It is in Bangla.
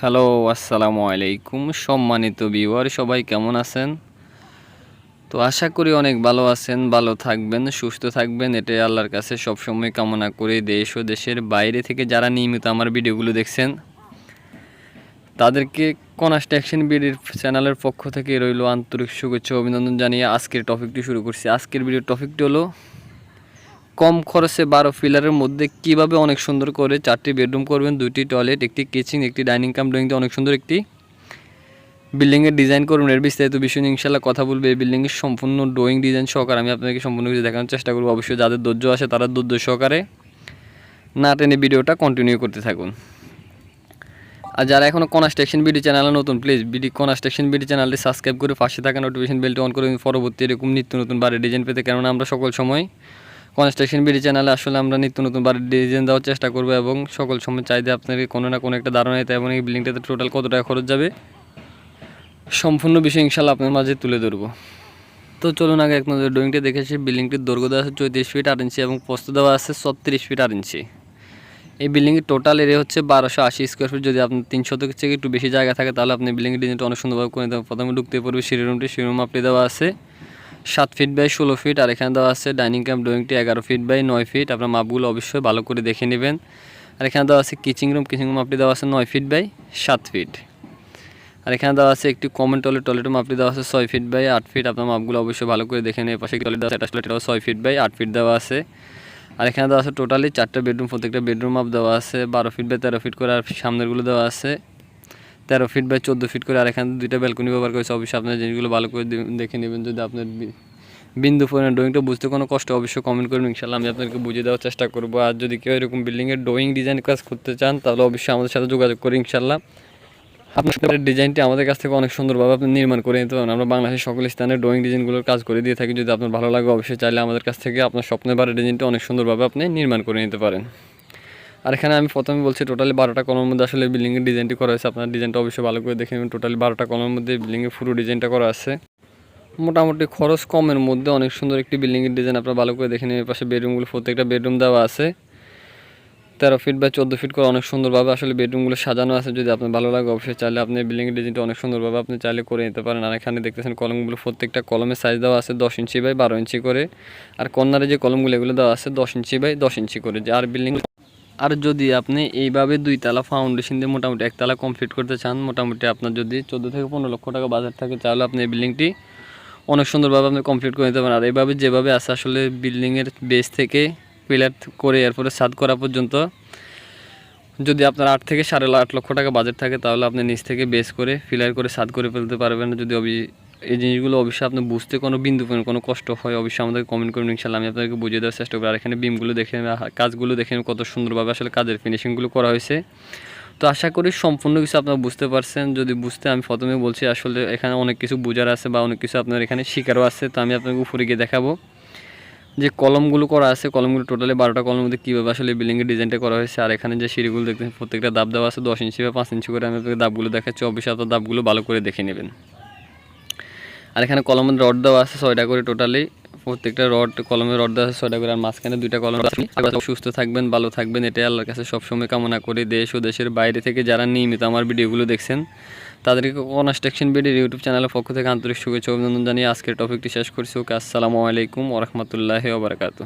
হ্যালো, আসসালামু আলাইকুম সম্মানিত ভিউয়ার, সবাই কেমন আছেন? তো আশা করি অনেক ভালো আছেন, ভালো থাকবেন, সুস্থ থাকবেন। এটাই আল্লাহর কাছে সবসময় কামনা করে দেশ ও দেশের বাইরে থেকে যারা নিয়মিত আমার ভিডিওগুলো দেখছেন। তাদেরকে কনাস্ট অ্যাকশন বিডির চ্যানেলের পক্ষ থেকে রইল আন্তরিক শুভেচ্ছা অভিনন্দন জানিয়ে আজকের টপিকটি শুরু করছি। আজকের ভিডিওর টপিকটি হলো কম খরচে বারো ফিলারের মধ্যে কীভাবে অনেক সুন্দর করে চারটি বেডরুম করবেন দুটি টয়লেট, একটি কিচেন, একটি ডাইনিং কাম, ড্রয়িং অনেক সুন্দর একটি বিল্ডিংয়ের ডিজাইন করুন এর বিস্তারিত বিষয় নিয়ে ইনশাল্লাহ কথা বলবে। এই বিল্ডিংয়ের সম্পূর্ণ ড্রয়িং ডিজাইন সহকারে আমি আপনাদেরকে সম্পূর্ণ কিছু দেখানোর চেষ্টা করব। অবশ্যই যাদের ধৈর্য আছে তারা ধৈর্য সহকারে না টেনে ভিডিওটা কন্টিনিউ করতে থাকুন। আর যারা এখনও কনস্ট্রাকশন বিডি চ্যানেলে নতুন প্লিজ বিডি কনস্ট্রাকশন বিডি চ্যানেলটি সাবস্ক্রাইব করে পাশে থাকা নোটিফিকেশন বেলটি অন করে পরবর্তী এরকম নিত্য নতুন বাড়ির ডিজাইন পেতে। কেননা আমরা সকল সময় কনস্ট্রাকশন বিডি চ্যানেলে আসলে আমরা নিত্য নতুন বাড়ির ডিজাইন দেওয়ার চেষ্টা করব এবং সকল সময় চাইতে আপনাকে কোনো না কোনো একটা ধারণা এবং এই বিল্ডিংটাতে টোটাল কত টাকা খরচ যাবে, সম্পূর্ণ বিষয় ইনশাল্লাহ আপনার মাঝে তুলে ধরবো। তো চলুন আগে এক নজর ড্রয়িংটি দেখেছি বিল্ডিংটির দৈর্ঘ্য দেওয়া আছে চৌত্রিশ ফিট আট ইঞ্চি এবং প্রস্তুত দেওয়া আছে ছত্রিশ ফিট আট ইঞ্চি এই বিল্ডিংয়ের টোটাল এরিয়া হচ্ছে বারোশো আশি স্কোয়ার ফিট যদি আপনি তিন শতক থেকে একটু বেশি জায়গা থাকে, তাহলে আপনি বিল্ডিংয়ের ডিজাইনটা অনেক সুন্দরভাবে করে দেবেন প্রথমে ঢুকতে পড়বে সিঁড়ি রুমটি রুম আপনি দেওয়া আছে। সাত ফিট বাই ষোলো ফিট আর এখানে দেওয়া আছে ডাইনিং ক্যাম্প ড্রয়িংটি এগারো ফিট বাই নয় ফিট আপনার মাপগুলো অবশ্যই ভালো করে দেখে নেবেন। আর এখানে দেওয়া আছে কিচিং রুম কিচিং রুম আপনি দেওয়া আছে নয় ফিট বাই সাত ফিট আর এখানে দেওয়া আছে একটি কমন টয়লেট টয়লেট আপনি দেওয়া আছে ছয় ফিট বাই আট ফিট আপনার মাপগুলো অবশ্যই ভালো করে দেখে নেই পাশে টয়লেট দেওয়া আছে টয়লেট ছয় ফিট বাই আট ফিট দেওয়া আছে। আর এখানে দেওয়া আছে টোটালি চারটা বেডরুম প্রত্যেকটা বেডরুম মাপ দেওয়া আছে, বারো ফিট বাই তেরো ফিট করে, আর সামনেরগুলো দেওয়া আছে। তেরো ফিট বাই চোদ্দ ফিট করে, আর এখানে দুইটা ব্যালকনি ব্যবহার করেছে। অবশ্যই আপনার জিনিসগুলো ভালো করে দেখে নেবেন যদি আপনার বিন্দু পরিমাণ ড্রয়িংটা বুঝতে কোনো কষ্ট অবশ্যই কমেন্ট করবেন। ইনশাল্লাহ আমি আপনাদেরকে বুঝিয়ে দেওয়ার চেষ্টা করব। আর যদি কেউ এরকম বিল্ডিংয়ের ড্রয়িং ডিজাইন কাজ করতে চান, তাহলে অবশ্যই আমাদের সাথে যোগাযোগ করি ইনশাল্লাহ আপনার ডিজাইনটি আমাদের কাছ থেকে অনেক সুন্দরভাবে আপনি নির্মাণ করে নিতে পারেন আমরা বাংলাদেশের সকল স্থানে ড্রয়িং ডিজাইনগুলোর কাজ করে দিয়ে থাকি। যদি আপনার ভালো লাগে, অবশ্যই চাইলে আমাদের কাছ থেকে আপনার স্বপ্নের বাড়ির ডিজাইনটা অনেক সুন্দরভাবে আপনি নির্মাণ করে নিতে পারেন। আর এখানে আমি প্রথমে বলছি টোটালি বারোটা কলমের মধ্যে আসলে বিল্ডিংয়ের ডিজাইনটি করা হয়েছে। আপনার ডিজাইনটা অবশ্যই ভালো করে দেখে টোটালি বারোটা কলমের মধ্যে বিল্ডিংয়ের পুরো ডিজাইনটা করা আছে। মোটামুটি খরচ কমের মধ্যে অনেক সুন্দর একটি বিল্ডিংয়ের ডিজাইন আপনারা ভালো করে দেখে নেবেন। পাশে বেডরুমগুলো, প্রত্যেকটা বেডরুম দেওয়া আছে। তেরো ফিট বা চোদ্দ ফিট করে অনেক সুন্দরভাবে আসলে বেডরুমগুলো সাজানো আছে। যদি আপনার ভালো লাগে অবশ্যই চাইলে আপনি বিল্ডিংয়ের ডিজাইনটা অনেক সুন্দরভাবে আপনি চাইলে করে নিতে পারেন। আর এখানে দেখতেছেন কলমগুলো, প্রত্যেকটা কলমের সাইজ দেওয়া আছে দশ ইঞ্চি বাই বারো ইঞ্চি করে। আর কর্নারে যে কলমগুলো, এগুলো দেওয়া আছে দশ ইঞ্চি বাই দশ ইঞ্চি করে। যে আর বিল্ডিং আর যদি আপনি এইভাবে দুই তালা ফাউন্ডেশন দিয়ে মোটামুটি একতলা কমপ্লিট করতে চান, মোটামুটি আপনার যদি চোদ্দ থেকে পনেরো লক্ষ টাকা বাজার থাকে, তাহলে আপনি এই বিল্ডিংটি অনেক সুন্দরভাবে আপনি কমপ্লিট করে নিতে পারেন। আর এইভাবে যেভাবে আছে, আসলে বিল্ডিংয়ের বেস থেকে পিলার করে এরপরে ছাদ করা পর্যন্ত যদি আপনার আট থেকে সাড়ে আট লক্ষ টাকা বাজেট থাকে, তাহলে আপনি নিচ থেকে বেস করে ফিলার করে ছাদ করে ফেলতে পারবেন। যদি এই জিনিসগুলো অবশ্যই আপনি বুঝতে কোনো বিন্দু কোনো কষ্ট হয়, অবশ্যই আমাদের কমেন্ট করুন ইনশাল্লাহ আমি আপনাদেরকে বুঝিয়ে দেওয়ার চেষ্টা করি আর এখানে বিমগুলো দেখে কাজগুলো দেখে কত সুন্দরভাবে আসলে কাজের ফিনিশিংগুলো করা হয়েছে। তো আশা করি সম্পূর্ণ কিছু আপনারা বুঝতে পারছেন। যদি বুঝতে, আমি প্রথমে বলছি আসলে এখানে অনেক কিছু বোঝার আছে বা অনেক কিছু আপনার এখানে শিকারও আছে। তো আমি আপনাকে উপরে গিয়ে দেখাবো যে কলমগুলো করা আছে। কলমগুলো টোটালি বারোটা কলমের মধ্যে কীভাবে আসলে বিল্ডিংয়ের ডিজাইনটা করা হয়েছে। আর এখানে যে সিঁড়িগুলো দেখতেছেন, প্রত্যেকটা দাব দেওয়া আছে, দশ ইঞ্চি বা পাঁচ ইঞ্চি করে আমি আপনাকে দাবগুলো দেখাচ্ছি। অবশ্যই আপনার দাবগুলো ভালো করে দেখে নেবেন। আর এখানে কলমের রড দেওয়া আছে ছয়টা করে টোটালি প্রত্যেকটা রড, কলমের রড দেওয়া আছে ছয়টা করে, আর মাঝখানে দুইটা কলম সুস্থ থাকবেন, ভালো থাকবেন, এটাই আল্লাহর কাছে সবসময় কামনা করি। দেশ ও দেশের বাইরে থেকে যারা নিয়মিত আমার ভিডিওগুলো দেখছেন, তাদেরকে কনস্ট্রাকশন বিডির ইউটিউব চ্যানেলের পক্ষ থেকে আন্তরিক শুভেচ্ছা অভিনন্দন জানিয়ে আজকের টপিকটি শেষ করছি। ওকে, আসসালামু আলাইকুম ওরহমতুল্লাহ ওবরাকাতু